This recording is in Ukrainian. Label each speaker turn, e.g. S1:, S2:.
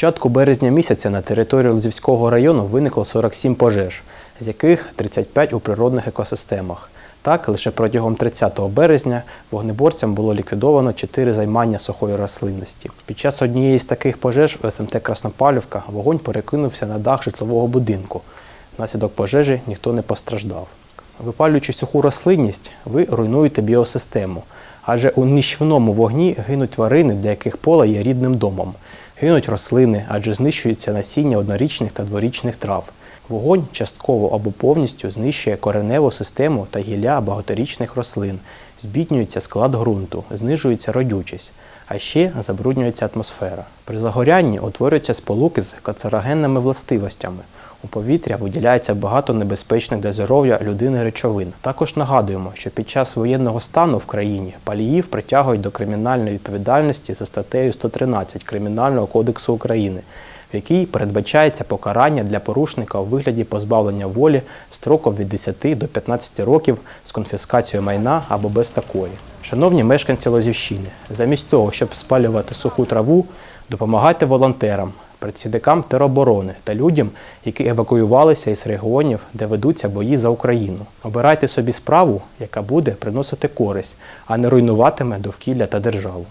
S1: початку березня місяця на території Лозівського району виникло 47 пожеж, з яких 35 у природних екосистемах. Так, лише протягом 30 березня вогнеборцям було ліквідовано 4 займання сухої рослинності. Під час однієї з таких пожеж в СМТ Краснопалівка вогонь перекинувся на дах житлового будинку. Внаслідок пожежі ніхто не постраждав. Випалюючи суху рослинність, ви руйнуєте біосистему, адже у нищівному вогні гинуть тварини, для яких поле є рідним домом. Гинуть рослини, адже знищується насіння однорічних та дворічних трав. Вогонь частково або повністю знищує кореневу систему та гілля багаторічних рослин, збіднюється склад ґрунту, знижується родючість, а ще забруднюється атмосфера. При загорянні утворюються сполуки з канцерогенними властивостями. У повітря виділяється багато небезпечних для здоров'я людини речовин. Також нагадуємо, що під час воєнного стану в країні паліїв притягують до кримінальної відповідальності за статтею 113 Кримінального кодексу України, в якій передбачається покарання для порушника у вигляді позбавлення волі строком від 10 до 15 років з конфіскацією майна або без такої. Шановні мешканці Лозівщини, замість того, щоб спалювати суху траву, допомагайте волонтерам, працівникам тероборони та людям, які евакуювалися із регіонів, де ведуться бої за Україну. Обирайте собі справу, яка буде приносити користь, а не руйнуватиме довкілля та державу.